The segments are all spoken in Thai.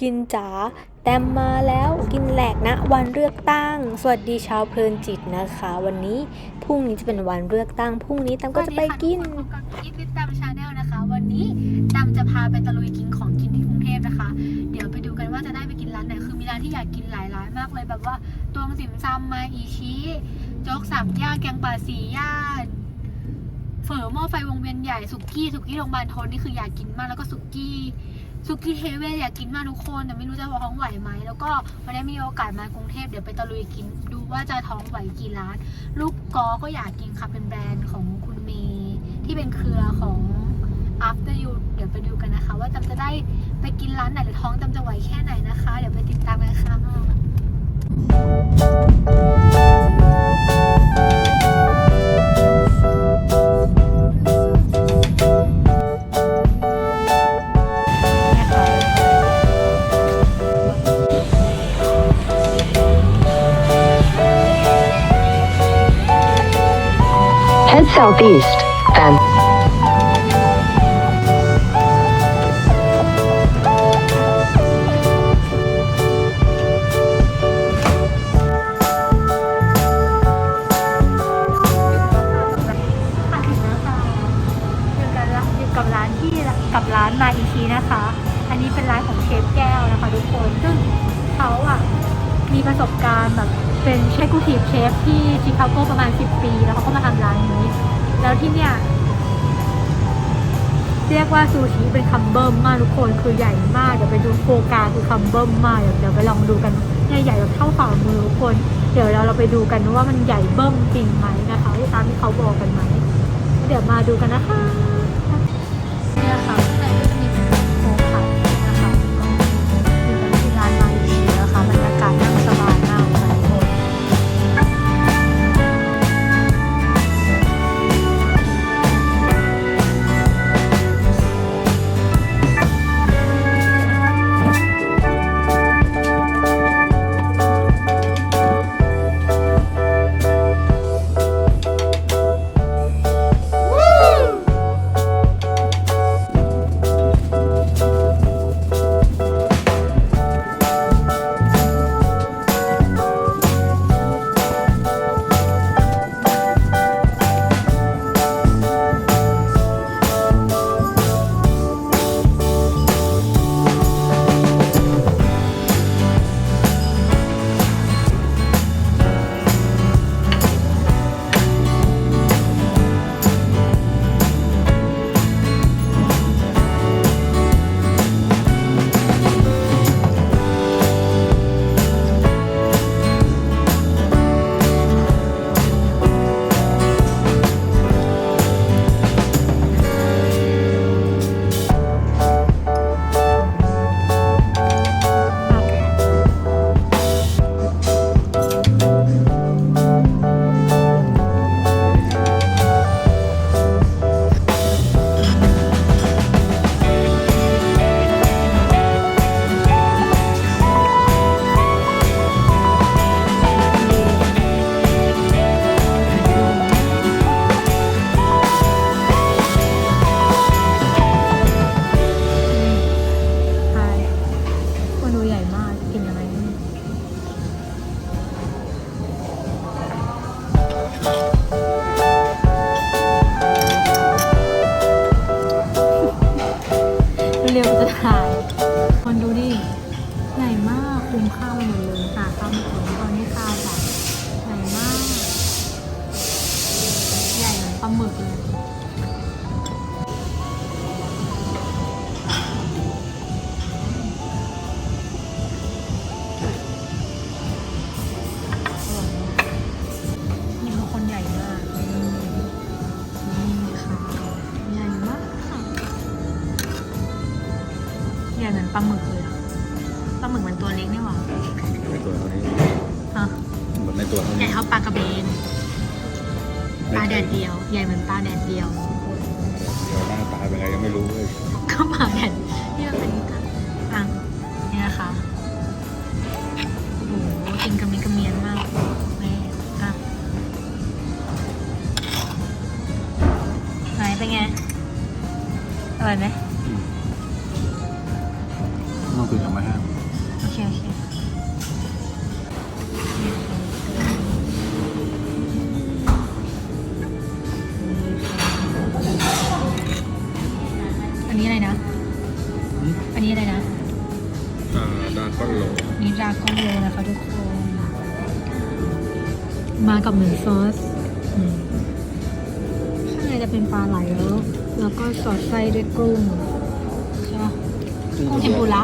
กินจ๋าแต้มมาแล้วกินแหลกนะ วันเลือกตั้ง สวัสดีชาวเพลินจิตนะคะ วันนี้พรุ่งนี้จะเป็นวันเลือกตั้งพรุ่งนี้แต้มก็จะไปกินกคนพบกับอีฟวิตตามชาแนลนะคะ วันนี้ตามจะพาไปตะลุยกินของกินที่กรุงเทพนะคะ เดี๋ยวไปดูกันว่าจะได้ไปกินร้านไหนคือมีร้านที่อยากกินหลายร้านมากเลยแบบว่าตวงสิมซำมาอีชิโจ๊กสามย่านแกงป่าสีย่านเฝอหม้อไฟวงเวียนใหญ่สุกี้สุกี้โรงพยาบาลทนนี่คืออยากกินมากแล้วก็สุกี้ สุกี้เทเวศอยากกินมากทุกคน แต่ไม่รู้จะท้องไหวไหม แล้วก็วันนี้มีโอกาสมากรุงเทพเดี๋ยวไปตะลุยกิน ดูว่าจะท้องไหวกี่ร้าน ลูกกอก็อยากกินค่ะเป็นแบรนด์ของคุณเมย์ที่เป็นเครือของ After You เดี๋ยวไปดูกันนะคะ ว่าจำจะได้ไปกินร้านไหนหรือท้องจำจะไหวแค่ไหนนะคะ เดี๋ยวไปติดตามกันค่ะ southeast, and คูทีฟเชฟที่ชิคาโกประมาณ 10 ปี แล้วเขาก็มาทำร้านนี้ แล้วที่เนี่ย เรียกว่าซูชิเป็นคัมเบิมมากทุกคนคือใหญ่มาก เดี๋ยวไปดูโฟกาคือคัมเบิมมาก เดี๋ยวเดี๋ยวไปลองดูกันใหญ่แบบเท่าฝ่ามือทุกคน เดี๋ยวเราเราไปดูกันว่ามันใหญ่เบิ้มจริงไหมนะคะที่ตามที่เขาบอกกันไหม เดี๋ยวมาดูกันนะคะ ใหญ่เหมือนปลาแดดเดียว มากับเหมือนซอสอืมข้างในจะเป็นปลาไหลแล้ว แล้วก็สอดไส้ด้วยกุ้งใช่ปะกุ้งเทมปุระ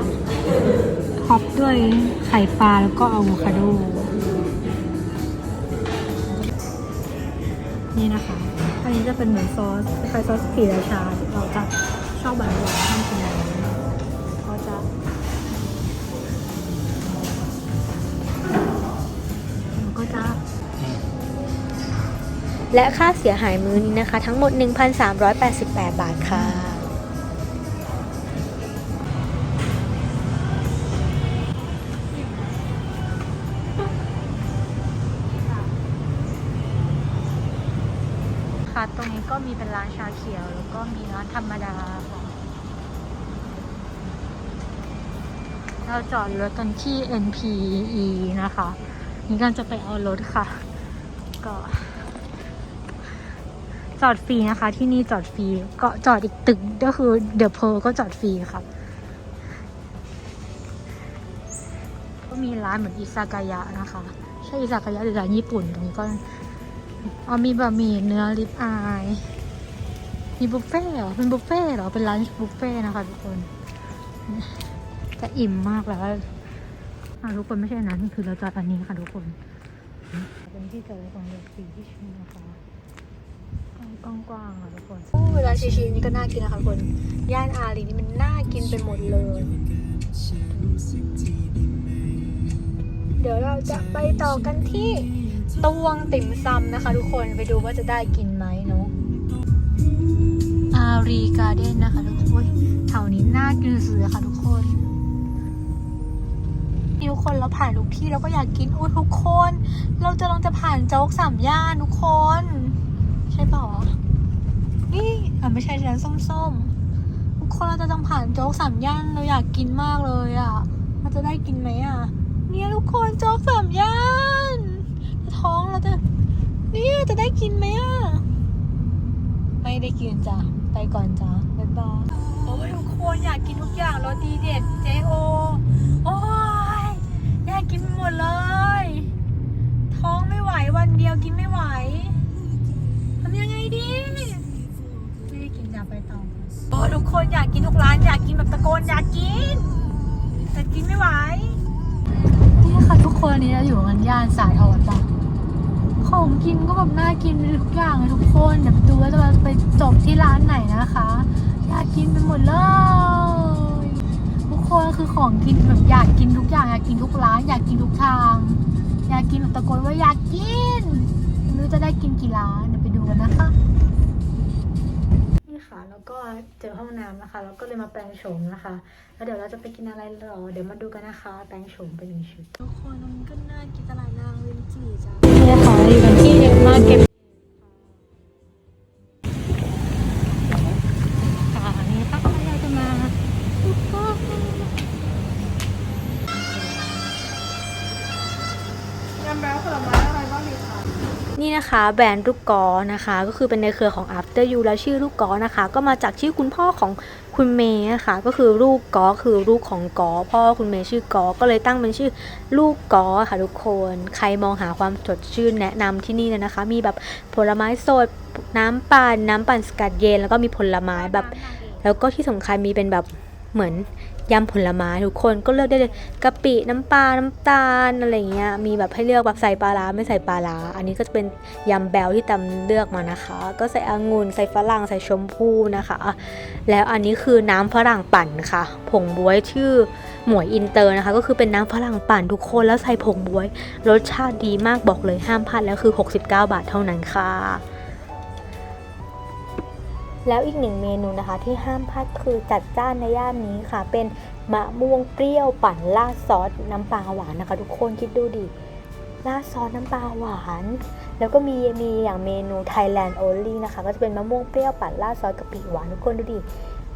ท็อปด้วยไข่ปลาแล้วก็อะโวคาโด นี่นะคะ อันนี้จะเป็นเหมือนซอสคล้ายๆซอสสีราชาเราจะชอบแบบหวาน และค่าเสียหายมื้อนี้นะคะ ทั้งหมด 1,388 บาทค่ะ ค่ะ ตรงนี้ก็มีเป็นร้านชาเขียว แล้วก็มีร้านธรรมดา เราจอดรถกันที่ NPE นะคะ นี่กันจะไปเอารถค่ะ ก็ จอดฟรีนะคะ ที่นี่จอดฟรีก็จอดอีกตึกก็คือเดอะเพลก็จอดฟรีค่ะ ก็มีร้านเหมือนอิซากายะนะคะ ใช่อิซากายะหรือร้านญี่ปุ่นตรงนี้ก็อ๋อมีบะหมี่เนื้อลิปอายมีบุฟเฟ่เหรอเป็นบุฟเฟ่เหรอเป็นร้านบุฟเฟ่นะคะทุกคนจะอิ่มมากแล้วทุกคนไม่ใช่นั้นคือเราจอดอันนี้ค่ะทุกคนเป็นที่จอดของเด็กสีที่ชื่อนะคะ กว้างๆค่ะทุกคนโอ้เวลาชิๆนี่ก็น่ากินนะคะทุกคน ย่านอารีนี่มันน่ากินไปหมดเลย เดี๋ยวเราจะไปต่อกันที่ตวงติ่มซำนะคะ ทุกคนไปดูว่าจะได้กินไหมเนาะอารีการ์เด้นนะคะทุกคนแถวนี้น่ากินสุดเลยค่ะทุกคนนี่ทุกคนเราผ่านทุกที่เราก็อยากกินอุ้ยทุกคน เราจะลองจะผ่านโจ๊กสามย่านทุกคนใช่เปล่าอะนี่อะไม่ใช่ร้านส้มๆทุกคนเราจะต้องผ่านโจ๊กสามย่านเราอยากกินมากเลยอะเราจะได้กินไหมอะ เนี่ยทุกคนโจ๊กสามย่านท้องเราจะเนี่ยจะได้กินไหมอะ ไม่ได้กินจ้ะ ไปก่อนจ้ะบ๊ายบายโอ้ยทุกคนอยากกินทุกอย่างรสดีเด็ดเจโอโอ้ยอยากกินหมดเลย ท้องไม่ไหววันเดียวกินไม่ไหวำยังไงดีไม่ได้กินจ้ะไปต่อโอ้ทุกคนอยากกินทุกร้านอยากกินแบบตะโกนอยากกิน แต่กินไม่ไหวนี่ค่ะทุกคนนี้เราอยู่กันย่านสายอ่อนจ้ะของกินก็แบบน่ากินทุกอย่างเลยทุกคนเดี๋ยวไปดูว่าจะไปจบที่ร้านไหนนะคะอยากกินไปหมดเลยทุกคนคือของกินแบบอยากกินทุกอย่างอยากกินทุกร้านอยากกินทุกทาง อยากกินแบบตะโกนว่าอยากกินไม่รู้จะได้กินกี่ร้าน กันนะคะนี่ค่ะแล้วก็เจอห้องน้ำนะคะ แล้วก็เลยมาแปลงโฉมนะคะ แล้วเดี๋ยวเราจะไปกินอะไรหรอ เดี๋ยวมาดูกันนะคะ แปลงโฉมเป็นหนึ่งชุดทุกคนมันก็น่ากินตลาดนางเวนจีจ้ะนี่ค่ะอยู่กันที่มาเก็บ นี่นะคะแบรนด์ลูกกอนะคะ ก็คือเป็นในเครือของ After You แล้วชื่อลูกกอนะคะ ก็มาจากชื่อคุณพ่อของคุณเมย์นะคะก็คือลูกกอคือลูกของกอพ่อคุณเมย์ชื่อกอก็เลยตั้งเป็นชื่อลูกกอค่ะทุกคน ใครมองหาความสดชื่นแนะนำที่นี่เลยนะคะ มีแบบผลไม้สดน้ำปั่นน้ำปั่นสกัดเย็น แล้วก็มีผลไม้แบบ แล้วก็ที่สำคัญมีเป็นแบบเหมือน ยำผลไม้ทุกคนก็เลือกได้เลยกะปิน้ำปลา น้ำตาลอะไรเงี้ยมีแบบให้เลือกแบบใส่ปลาร้าไม่ใส่ปลาร้าอันนี้ก็จะเป็นยำแบลที่ตำเลือกมานะคะ ก็ใส่องุ่นใส่ฝรั่งใส่ชมพู่นะคะ แล้วอันนี้คือน้ำฝรั่งปั่นค่ะ ผงบวยชื่อหมวยอินเตอร์นะคะ ก็คือเป็นน้ำฝรั่งปั่นทุกคนแล้วใส่ผงบวย รสชาติดีมากบอกเลยห้ามพลาดแล้วคือ 69 บาทเท่านั้นค่ะ แล้วอีกหนึ่งเมนูนะคะที่ห้ามพลาดคือจัดจ้านในย่านนี้ค่ะ เป็นมะม่วงเปรี้ยวปั่นราดซอสน้ำปลาหวานนะคะ ทุกคนคิดดูดิราดซอสน้ำปลาหวาน แล้วก็มีมีอย่างเมนู Thailand only นะคะ ก็จะเป็นมะม่วงเปรี้ยวปั่นราดซอสกะปิหวานทุกคนดูดิ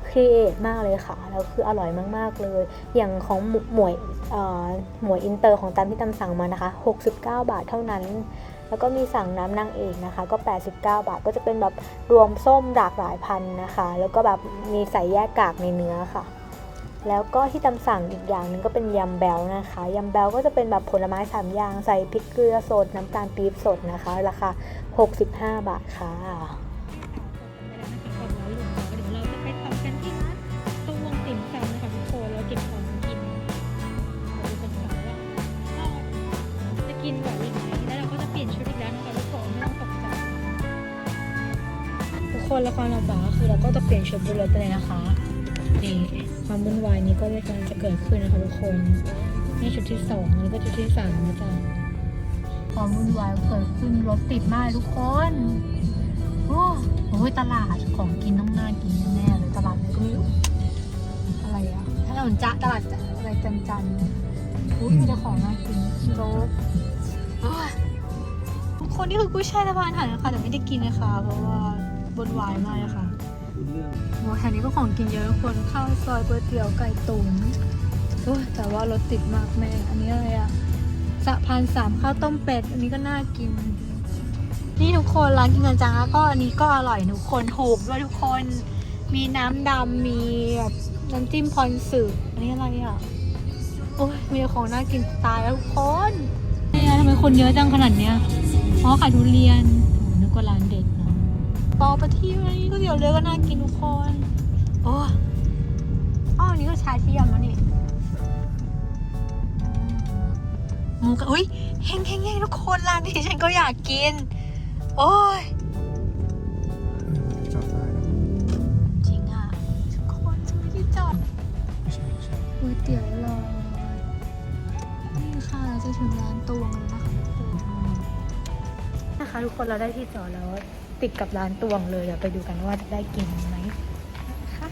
ครีเอทมากเลยค่ะ แล้วคืออร่อยมากๆเลย อย่างของหมวยอ่อหมวยอินเตอร์ของตามที่ตามสั่งมานะคะ 69 บาทเท่านั้น แล้วก็มีสั่งน้ำนางเอกนะคะ ก็ 89 บาท ก็จะเป็นแบบรวมส้มหลากหลายพันธุ์นะคะ แล้วก็แบบมีใส่แยกกากในเนื้อค่ะ แล้วก็ที่ตำสั่งอีกอย่างหนึ่งก็เป็นยำแบลนะคะยำแบลก็จะเป็นแบบผลไม้สามอย่าง ใส่พริกเกลือสดน้ำตาลปี๊บสดนะคะ ราคา 65 บาทค่ะ คนละครเราจ๋าคือเราก็จะเปลี่ยนชุดบนรถไปเลยนะคะนี่ความวุ่นวายนี้ก็กำลังจะเกิดขึ้นนะคะทุกคนนี่ชุดที่สองแล้วก็ชุดที่สามนะจ๊ะความวุ่นวายเกิดขึ้นรถติดมากทุกคนโอ้โหตลาดของกินต้องน่ากินแน่ๆเลยตลาดอะไรก็ไม่รู้อะไรอะถนนจะตลาดจะอะไรจันจันอุ้ยมีแต่ของน่ากินโจ๊กทุกคนนี่คือกุ้ยช่ายสะพานหันนะคะแต่ไม่ได้กินนะคะเพราะว่า บนวายมากเลยค่ะโอ้แถวนี้ก็ของกินเยอะทุกคนข้าวซอยก๋วยเตี๋ยวไก่ตุ๋นโอ้ยแต่ว่ารถติดมากแม่อันนี้อะไรอะสะพานสามข้าวต้มเป็ด อันนี้ก็น่ากิน นี่ทุกคนร้านกินกันจังแล้วก็อันนี้ก็อร่อยทุกคนถูกด้วยทุกคน มีน้ำดำมีแบบน้ำจิ้มพรสึกอันนี้อะไรอะโอ้ยมีแต่ของน่ากินตายแล้วทุกคนเนี่ยทำไมคนเยอะจังขนาดเนี้ยอ๋อขายทุเรียนโอ้นึกว่าร้านเด็ดนะ ปอประทีปอันนี้ก็เดี๋ยวเรือก็น่ากินทุกคนโอ้ยอ้ออันนี้ก็ชาเทียมแล้วนี่หมูกระอุ้ยเฮงเฮงเฮงทุกคนร้านนี้ฉันก็อยากกิน โอ้ยจอดได้นะจริงอะทุกคนจะไม่ได้จอดไม่ใช่ไม่ใช่ก๋วยเตี๋ยวหลอดนี่ค่ะจะถึงร้านตวงแล้วนะคะทุกคนนะคะทุกคนเราได้ที่จอดแล้ว ติดกับร้านตวงเลยเดี๋ยวไปดูกันว่าจะได้กินไหมนะคะ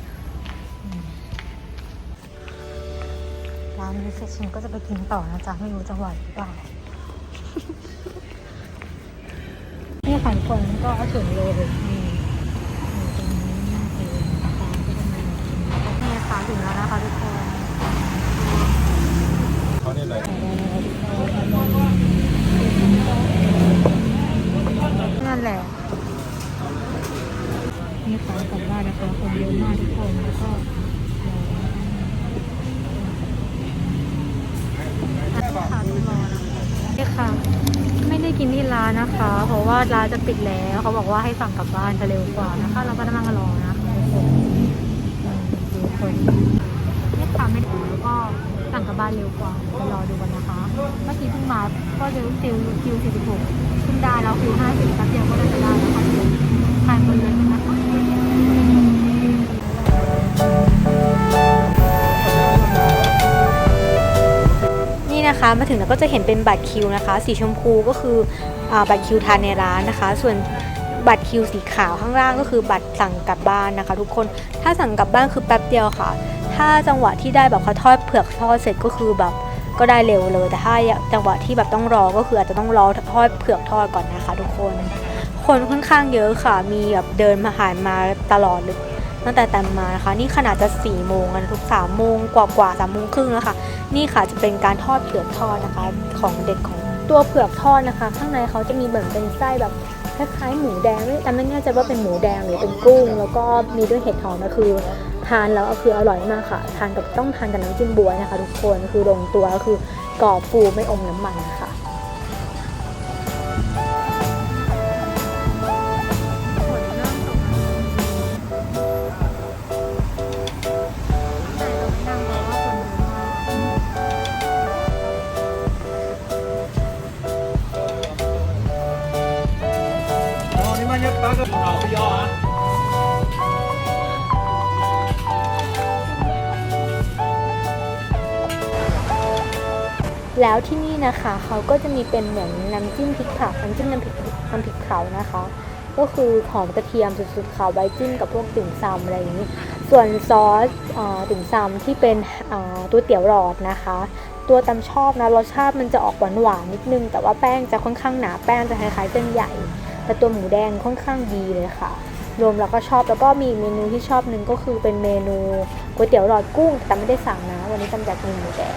ร้านนี้เสร็จฉันก็จะไปกินต่อนะจ๊ะไม่รู้จะไหวหรือเปล่านี่ค่ะทุกคนก็ถึงเลยนี่อยู่ตรงนี้เองนะคะก็จะมากินนี่ค่ะถึงแล้วนะคะทุกคนเขาเนี่ยอะไรนั่นแหละ นี่ค่ะกลับบ้านนะคะคนเยอะมากทุกคนแล้วก็ค่ะทุกคนนี่ค่ะ ไม่ได้กินที่ร้านนะคะ เพราะว่าร้านจะปิดแล้วเขาบอกว่าให้สั่งกลับบ้านจะเร็วกว่านะคะ เราก็นั่งรอนะคะทุกคนอืมดูคนนี่ค่ะไม่ได้แล้วก็สั่งกลับบ้านเร็วกว่าจะรอดูกันนะคะ เมื่อกี้เพิ่งมาก็เร็วคิวคิว46ขึ้นได้แล้วคิว50แป๊บเดียวก็ได้จะได้แล้วค่ะทานไปเลยนะคะ นี่นะคะมาถึงแล้วก็จะเห็นเป็นบัตรคิวนะคะ สีชมพูก็คืออบัตรคิวทานในร้านนะคะ ส่วนบัตรคิวสีขาวข้างล่างก็คือบัตรสั่งกลับบ้านนะคะ ทุกคนถ้าสั่งกลับบ้านคือแป๊บเดียวค่ะ ถ้าจังหวะที่ได้แบบเขาทอดเผือกทอดเสร็จก็คือแบบก็ได้เร็วเลย แต่ถ้าจังหวะที่แบบต้องรอก็คืออาจจะต้องรอทอดเผือกทอดก่อนนะคะ ทุกคน คนค่อนข้างเยอะค่ะ มีแบบเดินมาหานมาตลอดเลย ตั้งแต่แตมมานะคะ นี่ขนาดจะ4ี่โมงกันทุกสามโมงกว่ากว่าสามโมงครึ่งแล้วค่ะ นี่ค่ะจะเป็นการทอดเผือกทอดนะคะ ของเด็ดของตัวเผือกทอดนะคะ ข้างในเขาจะมีเหมือนเป็นไส้แบบคล้ายๆหมูแดงไม่แต่ไม่แน่ใจว่าเป็นหมูแดงหรือเป็นกุ้ง แล้วก็มีด้วยเห็ดหอมนะคือ ทานแล้วคืออร่อยมากค่ะ ทานกับต้องทานกับน้ำจิ้มบัวยนะคะ ทุกคนคือลงตัวก็คือกรอบฟูไม่อมน้ำมันนะคะ แล้วที่นี่นะคะเขาก็จะมีเป็นเหมือนน้ำจิ้มพริกเผาน้ำจิ้มน้ำพริกน้ำพริกเผานะคะ ก็คือหอมกระเทียมสุดๆค่ะไว้จิ้มกับพวกติ่มซำอะไรอย่างนี้ ส่วนซอสอติ่มซำที่เป็นตัวเตี๋ยวหลอดนะคะ ตัวตำชอบนะรสชาติมันจะออกหวานหวานๆนิดนึง แต่ว่าแป้งจะค่อนข้างหนาแป้งจะคล้ายๆเส้นใหญ่ แต่ตัวหมูแดงค่อนข้างดีเลยค่ะ รวมแล้วก็ชอบแล้วก็มีเมนูที่ชอบหนึ่งก็คือเป็นเมนูก๋วยเตี๋ยวหลอดกุ้งแต่ไม่ได้สั่งนะ วันนี้ตำจากมีหมูแดง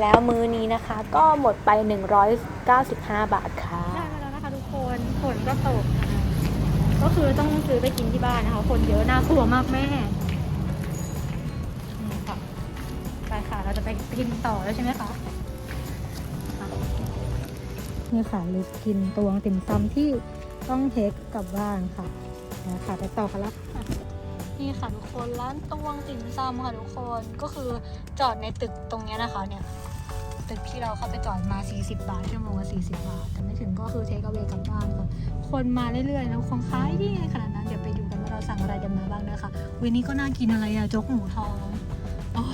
แล้วมื้อนี้นะคะก็หมดไป 195 บาทค่ะได้มาแล้วนะคะทุกคนฝนก็ตกนะคะก็คือต้องซื้อไปกินที่บ้านนะคะคนเยอะน่ากลัวมากแม่นี่ค่ะไปค่ะเราจะไปกินต่อแล้วใช่ไหมคะค่ะนี่ค่ะลิฟกินตัวติ่มซำที่ต้องเทคกลับบ้านค่ะนะคะไปต่อกันแล้วค่ะ นี่ค่ะทุกคนร้านตวงติ่มซำค่ะทุกคนก็คือจอดในตึกตรงเนี้ยนะคะเนี่ยตึกที่เราเข้าไปจอดมา 40 บาทชั่วโมงละ40 บาท แต่ไม่ถึงก็คือเทคเอา a y กลับบ้านค่ะคนมาเรื่อยๆแล้วคนขายดีขนาดนั้นเดี๋ยวไปดูกันว่าเราสั่งอะไรกันมาบ้างนะคะวันนี้ก็น่ากินอะไรอะโจ๊กหมูทองอ๋อ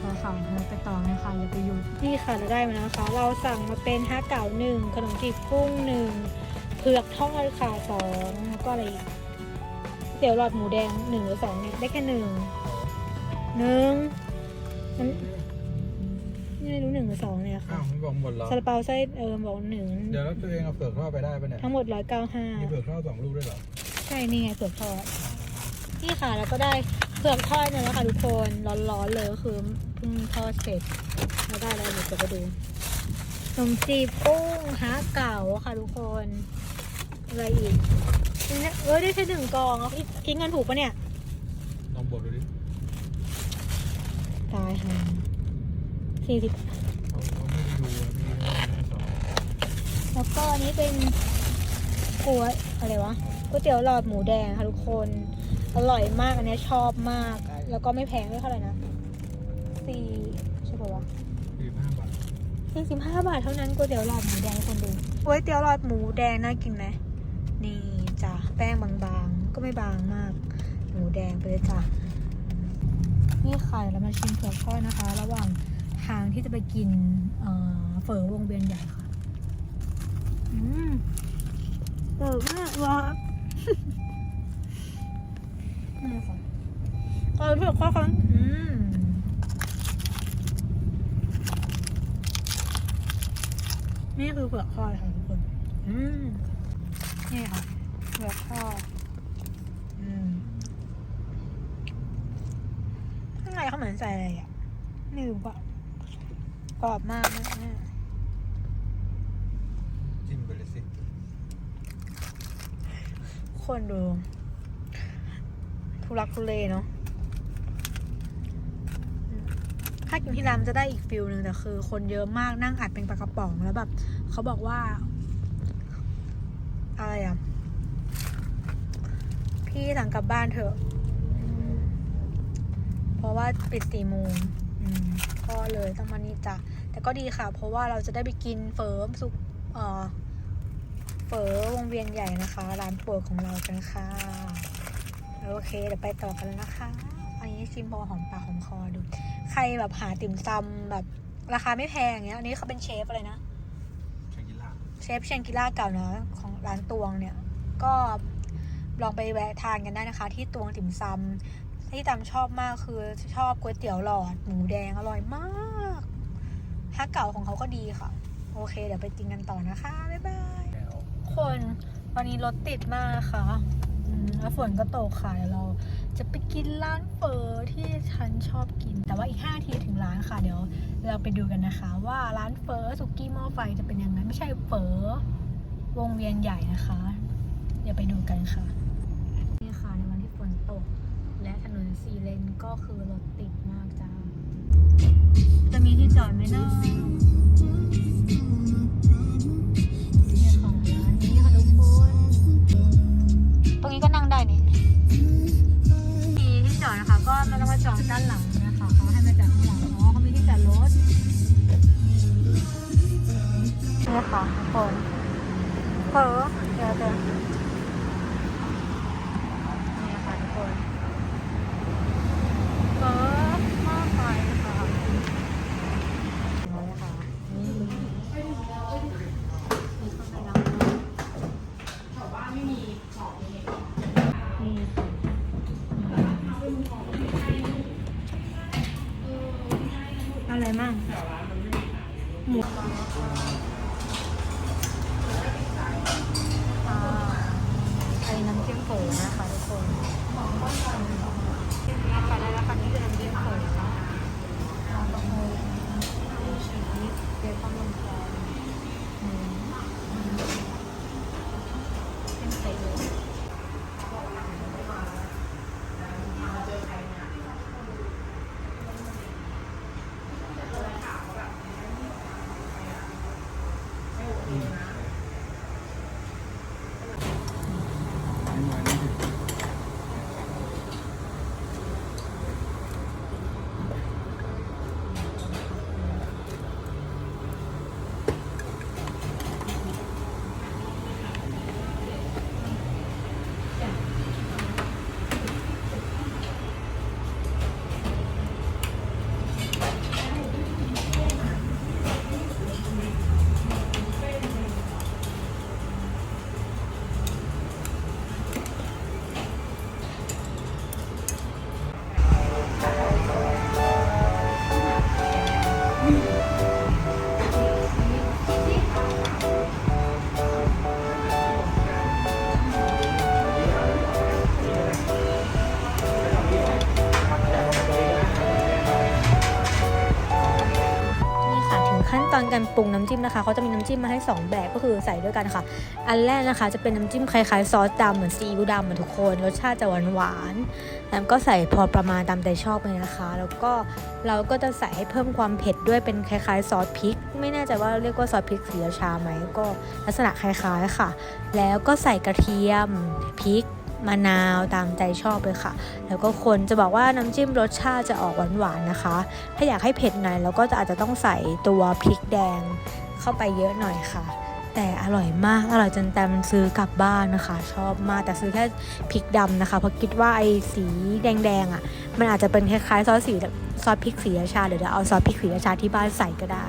เราสั่งไปต่อเลยค่ะอย่าไปหยุดนี่ค่ะเราได้มาแล้วนะคะ เราสั่งมาเป็นฮะเก่าหนึ่งขนมจีบกุ้งหนึ่งเผือกทอดค่ะสองแล้วก็อะไรอีก เตี๋ยวหลอดหมูแดงหนึ่งหรือสองเนี่ยได้แค่หนึ่งหนึ่งมันนี่ไม่รู้หนึ่งหรือสองเนี่ยอ้าค่ะวมันบอกหมดแล้วซาลาเปาไส้เออบอกหนึ่งเดี๋ยวแล้วตัวเองเอาเปลือกทอดไปได้ปะเนี่ยทั้งหมดร้อยเก้าห้า มีเปลือกทอดสองลูกด้วยเหรอใช่นี่ไงเผือกทอดนี่ค่ะแล้วก็ได้เผือกทอดมาแล้วค่ะทุกคนร้อนๆเลยก็คือเพิ่งทอดเสร็จแล้วได้แล้วเดี๋ยวจะไปดูขนมจีบกุ้งฮะเก่าค่ะทุกคน อะไรอีกเนี่ยเออได้แค่หนึ่งกองเอาอีกทิ้งเงินถูกปะเนี่ย ลองบดดูดิตายค่ะสี่สิบเขาเขาไม่ได้ดูอะมีมีสองแล้วก็อันนี้เป็นกัวอะไรวะก๋วยเตี๋ยวหลอดหมูแดงค่ะทุกคน อร่อยมากอันเนี้ยชอบมาก แล้วก็ไม่แพงด้วยเท่าไหร่นะสี่ใช่ปะวะ สี่ห้าบาทสี่สิบห้าบาทเท่านั้นก๋วยเตี๋ยวหลอดหมูแดงคนดูก๋วยเตี๋ยวหลอดหมูแดงน่ากินไหมนี่จ้ะ แป้งบางๆ ก็ไม่บางมาก หมูแดงไปเลยจ้ะ นี่ค่ะเรามาชิมเผือกทอดนะคะ ระหว่างทางที่จะไปกินเอ่อเฝอวงเวียนใหญ่ค่ะ อืมเปิดมากว่ะนี่ค่ะเออเผือกทอดครั้งอืมนี่คือเผือกทอดค่ะทุกคน อืมนี่ค่ะ เผือกทอดอืมข้างในเขาเหมือนใส่อะไรอะไม่รู้อะกรอบมากนะเนี่ยจิ้มไปเลยสิคนดูทุลักทุเลเนาะถ้ากินที่ร้านมันจะได้อีกฟิลหนึ่งแต่คือ คนเยอะมากนั่งอัดเป็นปลากระป๋องแล้วแบบเขาบอกว่า อะไรอะ พี่สั่งกลับบ้านเถอะอืมเพราะว่าปิดสี่โมงอืมก็เลยต้องมานี่จ้ะแต่ก็ดีค่ะ เพราะว่าเราจะได้ไปกินเฟิร์มสุกเอ่อเฝอวงเวียนใหญ่นะคะ ร้านโปรดของเรากันค่ะโอเค เดี๋ยวไปต่อกันแล้วนะคะ อันนี้ชิมพอหอมปากหอมคอดู ใครแบบหาติ่มซำแบบราคาไม่แพงอย่างเงี้ย อันนี้เขาเป็นเชฟอะไรนะชากิล่าเชฟเชงกิล่าเก่านะของร้านตวงเนี่ย ก็ ลองไปแวะทานกันได้นะคะ ที่ตวงติ่มซำที่ตามชอบมากคือชอบก๋วยเตี๋ยวหลอดหมูแดงอร่อยมากฮักเก่าของเขาก็ดีค่ะ โอเค เดี๋ยวไปกินกันต่อนะคะ บ๊ายบายคนวันนี้รถติดมากค่ะแล้วฝนก็ตกค่ะเดี๋ยวเราจะไปกินร้านเฟอที่ฉันชอบกิน แต่ว่าอีก5นาทีถึงร้านค่ะ เดี๋ยวเราไปดูกันนะคะ ว่าร้านเฟอสุกี้หม้อไฟจะเป็นยังไงไม่ใช่เฟอวงเวียนใหญ่นะคะ เดี๋ยวไปดูกันค่ะ นี่ค่ะในวันที่ฝนตก และถนนสีเลน ก็คือรถติดมากจ้า จะมีที่จอดไหมนะเนี่ยของร้านนี้ค่ะทุกคน ตรงนี้ก็นั่งได้นี่มีที่จอดนะคะ ก็ไม่ต้องมาจอดด้านหลังนะคะเขาให้มาจอดข้างหลังอ๋อเขามีที่จอดรถนี่ค่ะทุกคนเผลอเดี๋ยวเดี๋ยวนี่ค่ะทุกคน เผลอมากไปค่ะนี่ค่ะนี่มีข้างในร้านนี่อะไรมั่ง มนะคะเขาจะมีน้ำจิ้มมาให้ 2 แบบก็คือใส่ด้วยกันค่ะ อันแรกนะคะจะเป็นน้ำจิ้มคล้ายๆซอสดำเหมือนซีอิ๊วดำเหมือนทุกคน รสชาติจะหวานๆแล้วก็ใส่พอประมาณตามใจชอบเลยนะคะ แล้วก็เราก็จะใส่ให้เพิ่มความเผ็ดด้วยเป็นคล้ายๆซอสพริก ไม่แน่ใจว่าเรียกว่าซอสพริกสีราชาไหมก็ลักษณะคล้ายๆค่ะ แล้วก็ใส่กระเทียมพริกมะนาวตามใจชอบเลยค่ะ แล้วก็คนจะบอกว่าน้ำจิ้มรสชาติจะออกหวานๆนะคะ ถ้าอยากให้เผ็ดหน่อยเราก็จะอาจจะต้องใส่ตัวพริกแดง เข้าไปเยอะหน่อยค่ะ แต่อร่อยมากอร่อยจนแตมซื้อกลับบ้านนะคะ ชอบมากแต่ซื้อแค่พริกดำนะคะเพราะคิดว่าไอ้สีแดงๆอะ มันอาจจะเป็นคล้ายๆซอสสีซอสพริกสีราชาหรือเดี๋ยวเอาซอสพริกสีราชาที่บ้านใส่ก็ได้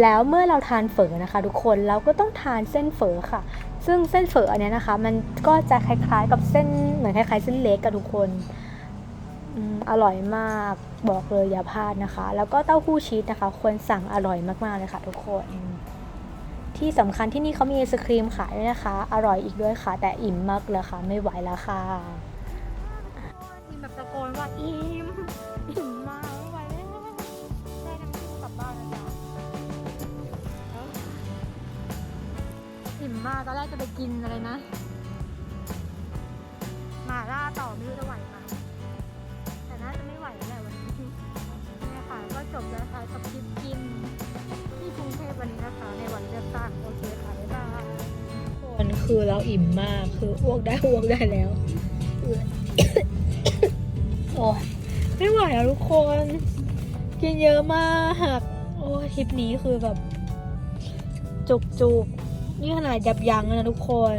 แล้วเมื่อเราทานเฝอนะคะ ทุกคนเราก็ต้องทานเส้นเฝอค่ะ ซึ่งเส้นเฝออันเนี้ยนะคะ มันก็จะคล้ายๆกับเส้นเหมือนคล้ายๆเส้นเล็กกับทุกคนอืมอร่อยมากบอกเลยอย่าพลาดนะคะ แล้วก็เต้าหู้ชีสนะคะ ควรสั่งอร่อยมากๆเลยค่ะ ทุกคน ที่สำคัญที่นี่เขามีไอศครีมขายด้วยนะคะ อร่อยอีกด้วยค่ะ แต่อิ่มมากเลยค่ะ ไม่ไหวแล้วค่ะ มากตอนแรกจะไปกินอะไรนะหมาล่าต่อไม่รู้จะไหวไหมแต่น่าจะไม่ไหวแล้วแหละวันนี้นี่ค่ะก็จบแล้วค่ะกับคลิปกิน ที่กรุงเทพวันนี้นะคะ ในวันเลือกตั้งโอเคค่ะบ๊ายบายคนคือเราอิ่มมากคืออ้วกได้อ้วกได้แล้วโอ้ยไม่ไหวแล้วทุกคน กินเยอะมาก โอ้ทริปนี้คือแบบ จุกจุก นี่ขนาดยับยั้งแล้วนะทุกคน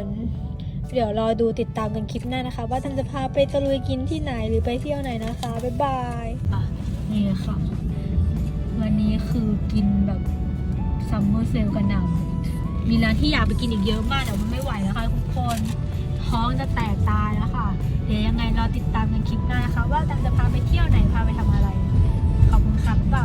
เดี๋ยวรอดูติดตามกันคลิปหน้านะคะ ว่าทันจะพาไปตะลุยกินที่ไหนหรือไปเที่ยวไหนนะคะ บ๊ายบายนี่ค่ะ วันนี้คือกินแบบซัมเมอร์เซลกันหนำมีร้านที่อยากไปกินอีกเยอะมากแต่มันไม่ไหวแล้วค่ะทุกคนท้องจะแตกตายแล้วค่ะ เดี๋ยวยังไงรอติดตามกันคลิปหน้านะคะ ว่าตังจะพาไปเที่ยวไหนพาไปทำอะไร ขอบคุณครับจ้า